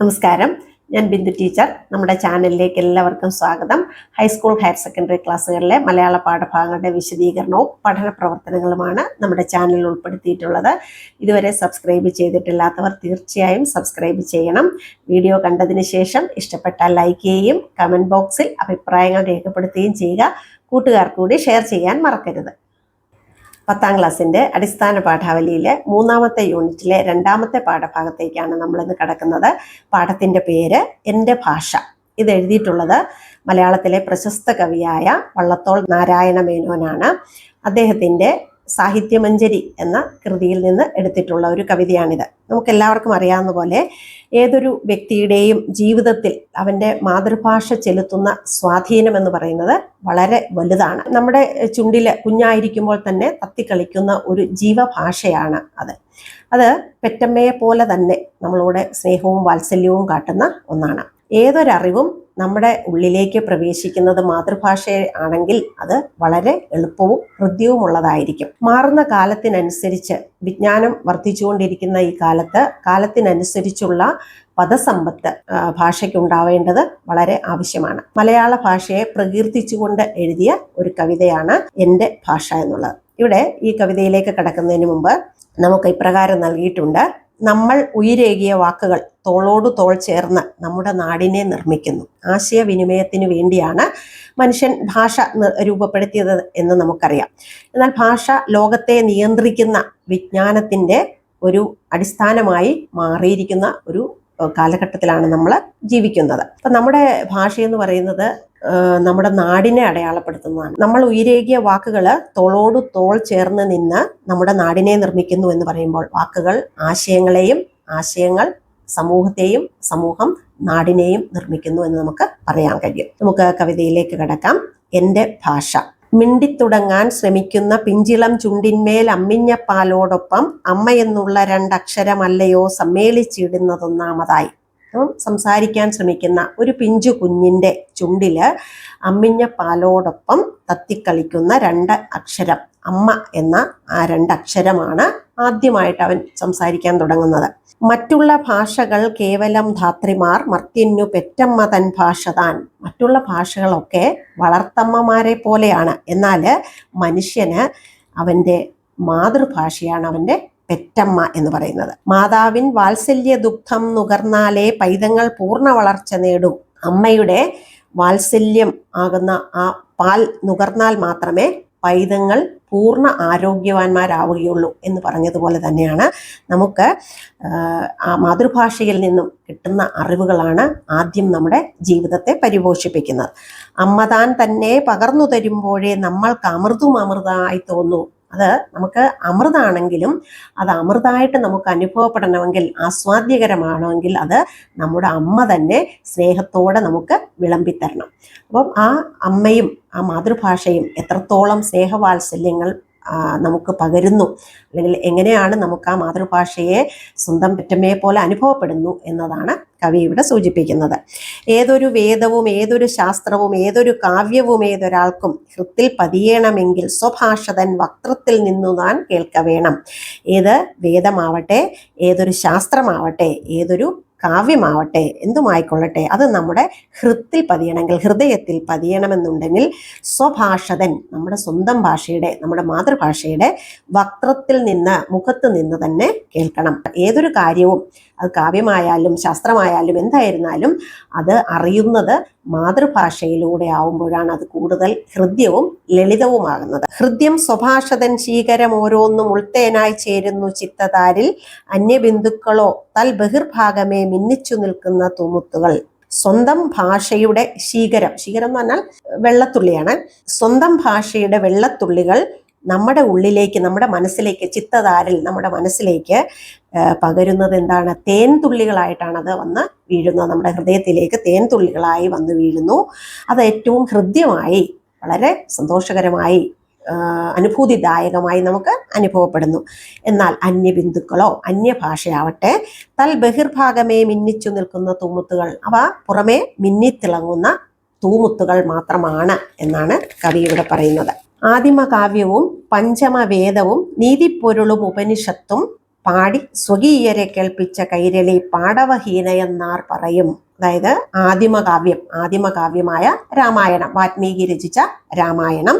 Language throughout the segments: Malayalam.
നമസ്കാരം. ഞാൻ ബിന്ദു ടീച്ചർ. നമ്മുടെ ചാനലിലേക്ക് എല്ലാവർക്കും സ്വാഗതം. ഹൈസ്കൂൾ ഹയർ സെക്കൻഡറി ക്ലാസ്സുകളിലെ മലയാള പാഠഭാഗങ്ങളുടെ വിശദീകരണവും പഠന പ്രവർത്തനങ്ങളുമാണ് നമ്മുടെ ചാനലിൽ ഉൾപ്പെടുത്തിയിട്ടുള്ളത്. ഇതുവരെ സബ്സ്ക്രൈബ് ചെയ്തിട്ടില്ലാത്തവർ തീർച്ചയായും സബ്സ്ക്രൈബ് ചെയ്യണം. വീഡിയോ കണ്ടതിന് ശേഷം ഇഷ്ടപ്പെട്ടാൽ ലൈക്ക് ചെയ്യുകയും കമന്റ് ബോക്സിൽ അഭിപ്രായങ്ങൾ രേഖപ്പെടുത്തുകയും ചെയ്യുക. കൂട്ടുകാർക്കൂടി ഷെയർ ചെയ്യാൻ മറക്കരുത്. പത്താം ക്ലാസ്സിന്റെ അടിസ്ഥാന പാഠാവലിയിലെ മൂന്നാമത്തെ യൂണിറ്റിലെ രണ്ടാമത്തെ പാഠഭാഗത്തേക്കാണ് നമ്മളിന്ന് കടക്കുന്നത്. പാഠത്തിന്റെ പേര് എന്റെ ഭാഷ. ഇത് എഴുതിയിട്ടുള്ളത് മലയാളത്തിലെ പ്രശസ്ത കവിയായ വള്ളത്തോൾ നാരായണ മേനോനാണ്. അദ്ദേഹത്തിന്റെ സാഹിത്യമഞ്ജരി എന്ന കൃതിയിൽ നിന്ന് എടുത്തിട്ടുള്ള ഒരു കവിതയാണിത്. നമുക്ക് എല്ലാവർക്കും അറിയാവുന്ന പോലെ ഏതൊരു വ്യക്തിയുടെയും ജീവിതത്തിൽ അവന്റെ മാതൃഭാഷ ചെലുത്തുന്ന സ്വാധീനം എന്ന് പറയുന്നത് വളരെ വലുതാണ്. നമ്മുടെ ചുണ്ടിൽ കുഞ്ഞായിരിക്കുമ്പോൾ തന്നെ തത്തിക്കളിക്കുന്ന ഒരു ജീവഭാഷയാണ് അത്. അത് പെറ്റമ്മയെ പോലെ തന്നെ നമ്മളോട് സ്നേഹവും വാത്സല്യവും കാട്ടുന്ന ഒന്നാണ്. ഏതൊരറിവും നമ്മുടെ ഉള്ളിലേക്ക് പ്രവേശിക്കുന്നത് മാതൃഭാഷ ആണെങ്കിൽ അത് വളരെ എളുപ്പവും ഹൃദ്യവുമുള്ളതായിരിക്കും. മാറുന്ന കാലത്തിനനുസരിച്ച് വിജ്ഞാനം വർദ്ധിച്ചുകൊണ്ടിരിക്കുന്ന ഈ കാലത്ത് കാലത്തിനനുസരിച്ചുള്ള പദസമ്പത്ത് ഭാഷയ്ക്ക് ഉണ്ടാവേണ്ടത് വളരെ ആവശ്യമാണ്. മലയാള ഭാഷയെ പ്രകീർത്തിച്ചുകൊണ്ട് എഴുതിയ ഒരു കവിതയാണ് എന്റെ ഭാഷ എന്നുള്ളത്. ഇവിടെ ഈ കവിതയിലേക്ക് കടക്കുന്നതിന് മുമ്പ് നമുക്ക് ഇപ്രകാരം നൽകിയിട്ടുണ്ട്. നമ്മൾ ഉയരേകിയ വാക്കുകൾ തോളോട് തോൾ ചേർന്ന് നമ്മുടെ നാടിനെ നിർമ്മിക്കുന്നു. ആശയവിനിമയത്തിന് വേണ്ടിയാണ് മനുഷ്യൻ ഭാഷ രൂപപ്പെടുത്തിയത് എന്ന് നമുക്കറിയാം. എന്നാൽ ഭാഷ ലോകത്തെ നിയന്ത്രിക്കുന്ന വിജ്ഞാനത്തിന്റെ ഒരു അടിസ്ഥാനമായി മാറിയിരിക്കുന്ന ഒരു കാലഘട്ടത്തിലാണ് നമ്മൾ ജീവിക്കുന്നത്. അപ്പം നമ്മുടെ ഭാഷയെന്ന് പറയുന്നത് നമ്മുടെ നാടിനെ അടയാളപ്പെടുത്തുന്നതാണ്. നമ്മൾ ഉയരേകിയ വാക്കുകൾ തോളോട് തോൾ ചേർന്ന് നിന്ന് നമ്മുടെ നാടിനെ നിർമ്മിക്കുന്നു എന്ന് പറയുമ്പോൾ വാക്കുകൾ ആശയങ്ങളെയും ആശയങ്ങൾ സമൂഹത്തെയും സമൂഹം നാടിനെയും നിർമ്മിക്കുന്നു എന്ന് നമുക്ക് പറയാൻ കഴിയും. നമുക്ക് കവിതയിലേക്ക് കടക്കാം. എന്റെ ഭാഷ. മിണ്ടിത്തുടങ്ങാൻ ശ്രമിക്കുന്ന പിഞ്ചിളം ചുണ്ടിന്മേൽ അമ്മിഞ്ഞപ്പാലോടൊപ്പം അമ്മ എന്നുള്ള രണ്ടക്ഷരമല്ലയോ സമ്മേളിച്ചിടുന്നതൊന്നാമതായി. സംസാരിക്കാൻ ശ്രമിക്കുന്ന ഒരു പിഞ്ചു കുഞ്ഞിന്റെ ചുണ്ടിൽ അമ്മിഞ്ഞ പാലോടൊപ്പം തത്തിക്കളിക്കുന്ന രണ്ട് അക്ഷരം അമ്മ എന്ന ആ രണ്ടക്ഷരമാണ് ആദ്യമായിട്ട് അവൻ സംസാരിക്കാൻ തുടങ്ങുന്നത്. മറ്റുള്ള ഭാഷകൾ കേവലം ധാത്രിമാർ മർത്യന്നു പെറ്റമ്മ തൻ ഭാഷ താൻ. മറ്റുള്ള ഭാഷകളൊക്കെ വളർത്തമ്മമാരെ പോലെയാണ്. എന്നാൽ മനുഷ്യന് അവന്റെ മാതൃഭാഷയാണ് അവന്റെ പെറ്റമ്മ എന്ന് പറയുന്നത്. മാതാവിൻ വാത്സല്യ ദുഗ്ധം നുകർന്നാലേ പൈതങ്ങൾ പൂർണ വളർച്ച നേടും. അമ്മയുടെ വാത്സല്യം ആകുന്ന ആ പാൽ നുകർന്നാൽ മാത്രമേ പൈതങ്ങൾ പൂർണ ആരോഗ്യവാന്മാരാവുകയുള്ളൂ എന്ന് പറഞ്ഞതുപോലെ തന്നെയാണ് നമുക്ക് ആ മാതൃഭാഷയിൽ നിന്നും കിട്ടുന്ന അറിവുകളാണ് ആദ്യം നമ്മുടെ ജീവിതത്തെ പരിപോഷിപ്പിക്കുന്നത്. അമ്മ താൻ തന്നെ പകർന്നു തരുമ്പോഴേ നമ്മൾക്ക് അമൃതും അമൃതമായി തോന്നൂ അത് നമുക്ക് അമൃതാണെങ്കിലും അത് അമൃതായിട്ട് നമുക്ക് അനുഭവപ്പെടണമെങ്കിൽ ആസ്വാദ്യകരമാണെങ്കിൽ അത് നമ്മുടെ അമ്മ തന്നെ സ്നേഹത്തോടെ നമുക്ക് വിളമ്പിത്തരണം. അപ്പം ആ അമ്മയും ആ മാതൃഭാഷയും എത്രത്തോളം സ്നേഹവാത്സല്യങ്ങൾ നമുക്ക് പകരുന്നു. അല്ലെങ്കിൽ എങ്ങനെയാണ് നമുക്ക് ആ മാതൃഭാഷയെ സ്വന്തം പെറ്റമ്മയെ പോലെ അനുഭവപ്പെടുന്നു എന്നതാണ് കവി ഇവിടെ സൂചിപ്പിക്കുന്നത്. ഏതൊരു വേദവും ഏതൊരു ശാസ്ത്രവും ഏതൊരു കാവ്യവും ഏതൊരാൾക്കും ഹൃത്തിൽ പതിയണമെങ്കിൽ സ്വഭാഷതൻ വക്രത്തിൽ നിന്നു താൻ കേൾക്ക വേണം ഏത് വേദമാവട്ടെ ഏതൊരു ശാസ്ത്രമാവട്ടെ ഏതൊരു കാവ്യമാവട്ടെ എന്തുമായിക്കൊള്ളട്ടെ അത് നമ്മുടെ ഹൃത്തിൽ പതിയണമെങ്കിൽ ഹൃദയത്തിൽ പതിയണമെന്നുണ്ടെങ്കിൽ സ്വഭാഷതൻ നമ്മുടെ സ്വന്തം ഭാഷയുടെ നമ്മുടെ മാതൃഭാഷയുടെ വക്രത്തിൽ നിന്ന് മുഖത്ത് നിന്ന് തന്നെ കേൾക്കണം. ഏതൊരു കാര്യവും അത് കാവ്യമായാലും ശാസ്ത്രമായാലും എന്തായിരുന്നാലും അത് അറിയുന്നത് മാതൃഭാഷയിലൂടെ ആവുമ്പോഴാണ് അത് കൂടുതൽ ഹൃദ്യവും ലളിതവുമാകുന്നത്. ഹൃദ്യം സ്വഭാഷതൻ ശീകരം ഓരോന്നും ഉൾത്തേനായി ചേരുന്നു ചിത്തതാരിൽ. അന്യബിന്ദുക്കളോ തൽ ബഹിർഭാഗമേ മിന്നിച്ചു നിൽക്കുന്ന തുമുത്തുകൾ. സ്വന്തം ഭാഷയുടെ ശീകരം ശീകരം എന്ന് പറഞ്ഞാൽ വെള്ളത്തുള്ളിയാണ്. സ്വന്തം ഭാഷയുടെ വെള്ളത്തുള്ളികൾ നമ്മുടെ ഉള്ളിലേക്ക് നമ്മുടെ മനസ്സിലേക്ക് ചിത്തതാരിൽ നമ്മുടെ മനസ്സിലേക്ക് പകരുന്നത് എന്താണ്? തേൻ തുള്ളികളായിട്ടാണ് അത് വന്ന് വീഴുന്നത്. നമ്മുടെ ഹൃദയത്തിലേക്ക് തേൻ തുള്ളികളായി വന്ന് വീഴുന്നു. അത് ഏറ്റവും ഹൃദ്യമായി വളരെ സന്തോഷകരമായി അനുഭൂതിദായകമായി നമുക്ക് അനുഭവപ്പെടുന്നു. എന്നാൽ അന്യബിന്ദുക്കളോ അന്യഭാഷയാവട്ടെ തൽ ബഹിർഭാഗമേ മിന്നിച്ചു നിൽക്കുന്ന തൂമുത്തുകൾ അവ പുറമേ മിന്നിത്തിളങ്ങുന്ന തൂമുത്തുകൾ മാത്രമാണ് എന്നാണ് കവി ഇവിടെ പറയുന്നത്. ആദിമകാവ്യവും പഞ്ചമവേദവും നീതിപ്പൊരുളും ഉപനിഷത്തും പാടി സ്വകീയരെ കേൾപ്പിച്ച കൈരളി പാടവഹീനയെന്നാർ പറയും. അതായത് ആദിമകാവ്യം ആദിമകാവ്യമായ രാമായണം വാത്മീകി രചിച്ച രാമായണം.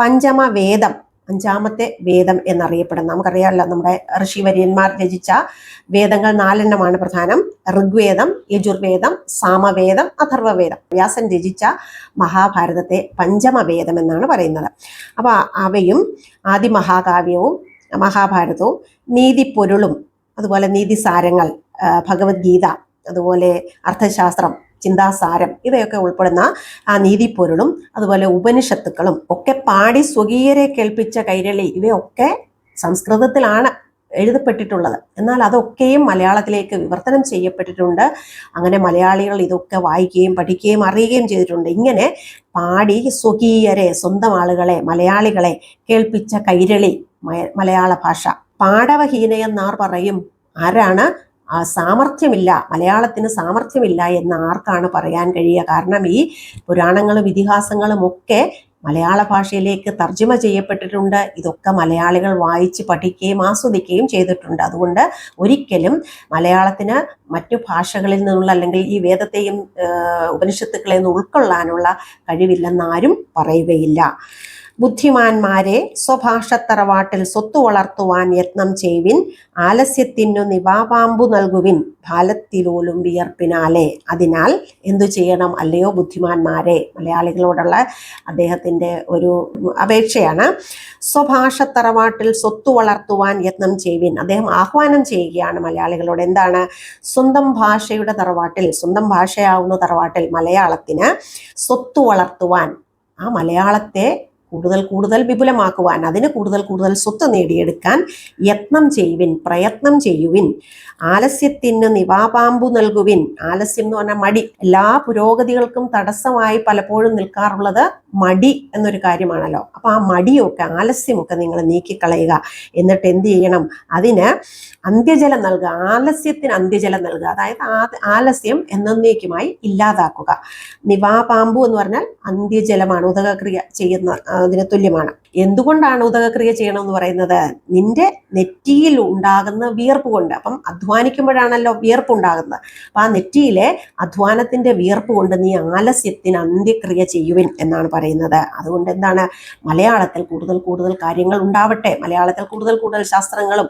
പഞ്ചമവേദം അഞ്ചാമത്തെ വേദം എന്നറിയപ്പെടുന്ന നമുക്കറിയാമല്ലോ നമ്മുടെ ഋഷിവര്യന്മാർ രചിച്ച വേദങ്ങൾ നാലെണ്ണമാണ് പ്രധാനം. ഋഗ്വേദം യജുർവേദം സാമവേദം അഥർവവേദം. വ്യാസൻ രചിച്ച മഹാഭാരതത്തെ പഞ്ചമവേദം എന്നാണ് പറയുന്നത്. അപ്പോൾ അവയും ആദിമഹാകാവ്യവും മഹാഭാരതവും നീതിപ്പൊരുളും അതുപോലെ നീതിസാരങ്ങൾ ഭഗവത്ഗീത അതുപോലെ അർത്ഥശാസ്ത്രം ചിന്താസാരം ഇവയൊക്കെ ഉൾപ്പെടുന്ന ആ നീതിപ്പൊരുളും അതുപോലെ ഉപനിഷത്തുക്കളും ഒക്കെ പാടി സ്വകീയരെ കേൾപ്പിച്ച കൈരളി ഇവയൊക്കെ സംസ്കൃതത്തിലാണ് എഴുതപ്പെട്ടിട്ടുള്ളത്. എന്നാൽ അതൊക്കെയും മലയാളത്തിലേക്ക് വിവർത്തനം ചെയ്യപ്പെട്ടിട്ടുണ്ട്. അങ്ങനെ മലയാളികൾ ഇതൊക്കെ വായിക്കുകയും പഠിക്കുകയും അറിയുകയും ചെയ്തിട്ടുണ്ട്. ഇങ്ങനെ പാടി സ്വകീയരെ സ്വന്തം ആളുകളെ മലയാളികളെ കേൾപ്പിച്ച കൈരളി മലയാള ഭാഷ. പാടവഹീനയെന്നാർ പറയും. ആരാണ്? സാമർഥ്യമില്ല മലയാളത്തിന് സാമർഥ്യമില്ല എന്ന് ആർക്കാണ് പറയാൻ കഴിയുക? കാരണം ഈ പുരാണങ്ങളും ഇതിഹാസങ്ങളും ഒക്കെ മലയാള ഭാഷയിലേക്ക് തർജമ ചെയ്യപ്പെട്ടിട്ടുണ്ട്. ഇതൊക്കെ മലയാളികൾ വായിച്ച് പഠിക്കുകയും ആസ്വദിക്കുകയും ചെയ്തിട്ടുണ്ട്. അതുകൊണ്ട് ഒരിക്കലും മലയാളത്തിന് മറ്റു ഭാഷകളിൽ നിന്നുള്ള അല്ലെങ്കിൽ ഈ വേദത്തെയും ഉപനിഷത്തുക്കളെ നിന്ന് ഉൾക്കൊള്ളാനുള്ള കഴിവില്ലെന്നാരും പറയുകയില്ല. ബുദ്ധിമാന്മാരെ സ്വഭാഷത്തറവാട്ടിൽ സ്വത്തു വളർത്തുവാൻ യത്നം ചെയ്വിൻ ആലസ്യത്തിനു നിവാപാമ്പു നൽകുവിൻ. ഫാലത്തിലോലും വിയർപ്പിനാലെ. അതിനാൽ എന്തു ചെയ്യണം അല്ലയോ ബുദ്ധിമാന്മാരെ? മലയാളികളോടുള്ള അദ്ദേഹത്തിന്റെ ഒരു അപേക്ഷയാണ്. സ്വഭാഷത്തറവാട്ടിൽ സ്വത്തു വളർത്തുവാൻ യത്നം ചെയ്വിൻ അദ്ദേഹം ആഹ്വാനം ചെയ്യുകയാണ് മലയാളികളോട്. എന്താണ്? സ്വന്തം ഭാഷയുടെ തറവാട്ടിൽ സ്വന്തം ഭാഷയാവുന്ന തറവാട്ടിൽ മലയാളത്തിന് സ്വത്തു വളർത്തുവാൻ ആ മലയാളത്തെ കൂടുതൽ കൂടുതൽ വിപുലമാക്കുവാൻ അതിന് കൂടുതൽ കൂടുതൽ സ്വത്ത് നേടിയെടുക്കാൻ യത്നം ചെയ്യുവിൻ പ്രയത്നം ചെയ്യുവിൻ ആലസ്യത്തിന് നിവാപാമ്പു നൽകുവിൻ. ആലസ്യം എന്ന് പറഞ്ഞാൽ മടി. എല്ലാ പുരോഗതികൾക്കും തടസ്സമായി പലപ്പോഴും നിൽക്കാറുള്ളത് മടി എന്നൊരു കാര്യമാണല്ലോ. അപ്പൊ ആ മടിയൊക്കെ ആലസ്യമൊക്കെ നിങ്ങൾ നീക്കിക്കളയുക. എന്നിട്ട് എന്ത് ചെയ്യണം? അതിന് അന്ത്യജലം നൽകുക. ആലസ്യത്തിന് അന്ത്യജലം നൽകുക. അതായത് ആലസ്യം എന്നേക്കുമായി ഇല്ലാതാക്കുക. നിവാപാമ്പു എന്ന് പറഞ്ഞാൽ അന്ത്യജലമാണ് ഉദകക്രിയ ചെയ്യുന്ന അതിന് തുല്യമാണ്. എന്തുകൊണ്ടാണ് ഉദകക്രിയ ചെയ്യണം എന്ന് പറയുന്നത്? നിന്റെ നെറ്റിയിൽ ഉണ്ടാകുന്ന വിയർപ്പ് കൊണ്ട്. അപ്പം അധ്വാനിക്കുമ്പോഴാണല്ലോ വിയർപ്പ് ഉണ്ടാകുന്നത്. അപ്പം ആ നെറ്റിയിലെ അധ്വാനത്തിന്റെ വിയർപ്പ് കൊണ്ട് നീ ആലസ്യത്തിന് അന്ത്യക്രിയ ചെയ്യുവിൻ എന്നാണ് പറയുന്നത്. അതുകൊണ്ട് എന്താണ്? മലയാളത്തിൽ കൂടുതൽ കൂടുതൽ കാര്യങ്ങൾ ഉണ്ടാവട്ടെ. മലയാളത്തിൽ കൂടുതൽ കൂടുതൽ ശാസ്ത്രങ്ങളും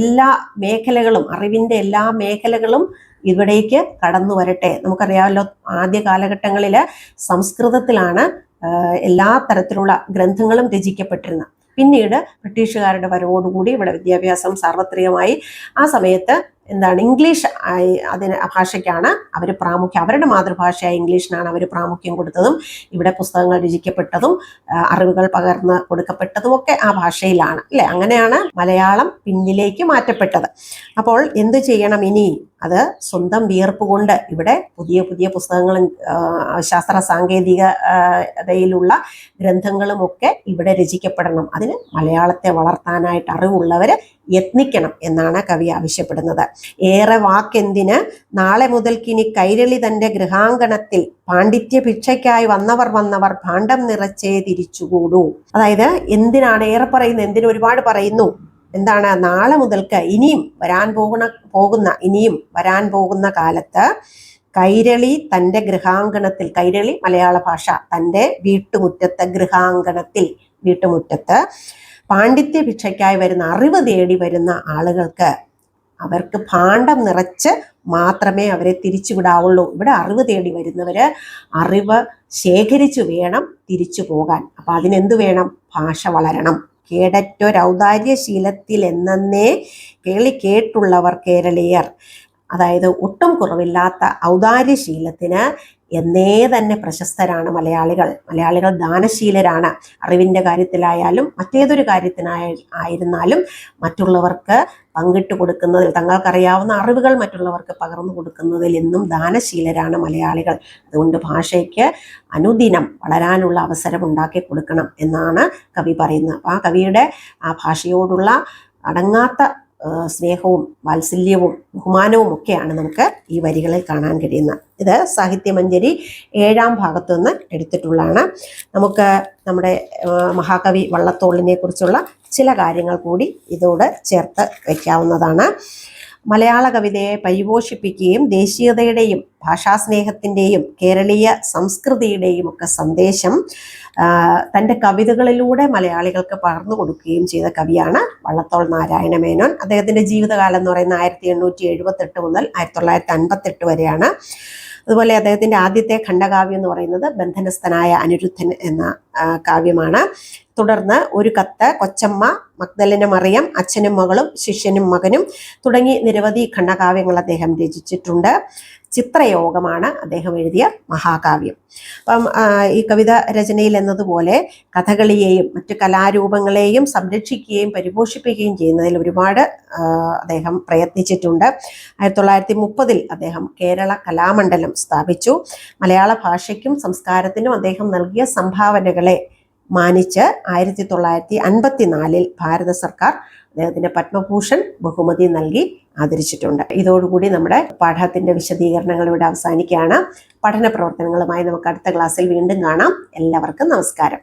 എല്ലാ മേഖലകളും അറിവിന്റെ എല്ലാ മേഖലകളും ഇവിടേക്ക് കടന്നു വരട്ടെ നമുക്കറിയാമല്ലോ ആദ്യ കാലഘട്ടങ്ങളിൽ സംസ്കൃതത്തിലാണ് എല്ലാ തരത്തിലുള്ള ഗ്രന്ഥങ്ങളും രചിക്കപ്പെട്ടിരുന്ന. പിന്നീട് ബ്രിട്ടീഷുകാരുടെ വരവോടുകൂടി ഇവിടെ വിദ്യാഭ്യാസം സാർവത്രികമായി ആ സമയത്ത് എന്താണ് ഇംഗ്ലീഷ് അതിന് ഭാഷയ്ക്കാണ് അവർ പ്രാമുഖ്യം അവരുടെ മാതൃഭാഷയായ ഇംഗ്ലീഷിനാണ് അവർ പ്രാമുഖ്യം കൊടുത്തതും ഇവിടെ പുസ്തകങ്ങൾ രചിക്കപ്പെട്ടതും അറിവുകൾ പകർന്ന് കൊടുക്കപ്പെട്ടതും ഒക്കെ ആ ഭാഷയിലാണ്. അല്ലെ? അങ്ങനെയാണ് മലയാളം പിന്നിലേക്ക് മാറ്റപ്പെട്ടത്. അപ്പോൾ എന്ത് ചെയ്യണം ഇനി? അത് സ്വന്തം വിയർപ്പ് കൊണ്ട് ഇവിടെ പുതിയ പുതിയ പുസ്തകങ്ങളും ശാസ്ത്ര സാങ്കേതികതയിലുള്ള ഗ്രന്ഥങ്ങളും ഒക്കെ ഇവിടെ രചിക്കപ്പെടണം. അതിന് മലയാളത്തെ വളർത്താനായിട്ട് അറിവുള്ളവർ യത്നിക്കണം എന്നാണ് കവി ആവശ്യപ്പെടുന്നത്. ഏറെ വാക്കെന്തിന്? നാളെ മുതൽക്കിനി കൈരളി തന്റെ ഗൃഹാങ്കണത്തിൽ പാണ്ഡിത്യ ഭിക്ഷയ്ക്കായി വന്നവർ വന്നവർ ഭാണ്ഡം നിറച്ചേ തിരിച്ചുകൂടൂ. അതായത് എന്തിനാണ് ഏറെ പറയുന്നത്? എന്തിനൊരുപാട് പറയുന്നു? എന്താണ്? നാളെ മുതൽക്ക് ഇനിയും വരാൻ പോകുന്ന പോകുന്ന ഇനിയും വരാൻ പോകുന്ന കാലത്ത് കൈരളി തന്റെ ഗൃഹാങ്കണത്തിൽ കൈരളി മലയാള ഭാഷ തന്റെ വീട്ടുമുറ്റത്തെ ഗൃഹാങ്കണത്തിൽ വീട്ടുമുറ്റത്ത് പാണ്ഡിത്യ ഭിക്ഷയ്ക്കായി വരുന്ന അറിവ് തേടി വരുന്ന ആളുകൾക്ക് അവർക്ക് ഭാണ്ഡം നിറച്ച് മാത്രമേ അവരെ തിരിച്ചുവിടാവുള്ളൂ. ഇവിടെ അറിവ് തേടി വരുന്നവര് അറിവ് ശേഖരിച്ചു വേണം തിരിച്ചു പോകാൻ. അപ്പൊ അതിനെന്ത് വേണം? ഭാഷ വളരണം. കേടറ്റൊരൗദാര്യശീലത്തിൽ എന്നേ കേളി കേട്ടുള്ളവർ കേരളീയർ. അതായത് ഒട്ടും കുറവില്ലാത്ത ഔദാര്യശീലത്തിന് എന്നേ തന്നെ പ്രശസ്തരാണ് മലയാളികൾ. മലയാളികൾ ദാനശീലരാണ്. അറിവിന്റെ കാര്യത്തിലായാലും മറ്റേതൊരു കാര്യത്തിനായ ആയിരുന്നാലും മറ്റുള്ളവർക്ക് പങ്കിട്ട് കൊടുക്കുന്നതിൽ തങ്ങൾക്കറിയാവുന്ന അറിവുകൾ മറ്റുള്ളവർക്ക് പകർന്നു കൊടുക്കുന്നതിൽ എന്നും ദാനശീലരാണ് മലയാളികൾ. അതുകൊണ്ട് ഭാഷയ്ക്ക് അനുദിനം വളരാനുള്ള അവസരം ഉണ്ടാക്കി കൊടുക്കണം എന്നാണ് കവി പറയുന്നത്. ആ കവിയുടെ ആ ഭാഷയോടുള്ള അടങ്ങാത്ത സ്നേഹവും വാത്സല്യവും ബഹുമാനവും ഒക്കെയാണ് നമുക്ക് ഈ വരികളിൽ കാണാൻ കഴിയുന്നത്. ഇത് സാഹിത്യമഞ്ജരി ഏഴാം ഭാഗത്തു നിന്ന് എടുത്തിട്ടുള്ളതാണ്. നമുക്ക് നമ്മുടെ മഹാകവി വള്ളത്തോളിനെ കുറിച്ചുള്ള ചില കാര്യങ്ങൾ കൂടി ഇതോട് ചേർത്ത് വയ്ക്കാവുന്നതാണ് മലയാള കവിതയെ പരിപോഷിപ്പിക്കുകയും ദേശീയതയുടെയും ഭാഷാസ്നേഹത്തിന്റെയും കേരളീയ സംസ്കൃതിയുടെയും ഒക്കെ സന്ദേശം തന്റെ കവിതകളിലൂടെ മലയാളികൾക്ക് പകർന്നു കൊടുക്കുകയും ചെയ്ത കവിയാണ് വള്ളത്തോൾ നാരായണ മേനോൻ. അദ്ദേഹത്തിന്റെ ജീവിതകാലം എന്ന് പറയുന്നത് ആയിരത്തി എണ്ണൂറ്റി എഴുപത്തെട്ട് മുതൽ ആയിരത്തി തൊള്ളായിരത്തി അൻപത്തെട്ട് വരെയാണ്. അതുപോലെ അദ്ദേഹത്തിന്റെ ആദ്യത്തെ ഖണ്ഡകാവ്യം എന്ന് പറയുന്നത് ബന്ധനസ്ഥനായ അനിരുദ്ധൻ എന്ന കാവ്യമാണ്. തുടർന്ന് ഒരു കത്ത് കൊച്ചമ്മ മഗ്ദലന മറിയം അച്ഛനും മകളും ശിഷ്യനും മകനും തുടങ്ങി നിരവധി ഖണ്ഡകാവ്യങ്ങൾ അദ്ദേഹം രചിച്ചിട്ടുണ്ട്. ചിത്രയോഗമാണ് അദ്ദേഹം എഴുതിയ മഹാകാവ്യം. അപ്പം ഈ കവിത രചനയിൽ എന്നതുപോലെ കഥകളിയെയും മറ്റു കലാരൂപങ്ങളെയും സംരക്ഷിക്കുകയും പരിപോഷിപ്പിക്കുകയും ചെയ്യുന്നതിൽ ഒരുപാട് അദ്ദേഹം പ്രയത്നിച്ചിട്ടുണ്ട്. ആയിരത്തി തൊള്ളായിരത്തി മുപ്പതിൽ അദ്ദേഹം കേരള കലാമണ്ഡലം സ്ഥാപിച്ചു. മലയാള ഭാഷയ്ക്കും സംസ്കാരത്തിനും അദ്ദേഹം നൽകിയ സംഭാവനകളെ മാനിച്ച് ആയിരത്തി തൊള്ളായിരത്തി അൻപത്തി നാലിൽ ഭാരത സർക്കാർ അദ്ദേഹത്തിന് പത്മഭൂഷൺ ബഹുമതി നൽകി ആദരിച്ചിട്ടുണ്ട്. ഇതോടുകൂടി നമ്മുടെ പാഠത്തിന്റെ വിശദീകരണങ്ങൾ ഇവിടെ അവസാനിക്കുകയാണ്. പഠന പ്രവർത്തനങ്ങളുമായി നമുക്ക് അടുത്ത ക്ലാസ്സിൽ വീണ്ടും കാണാം. എല്ലാവർക്കും നമസ്കാരം.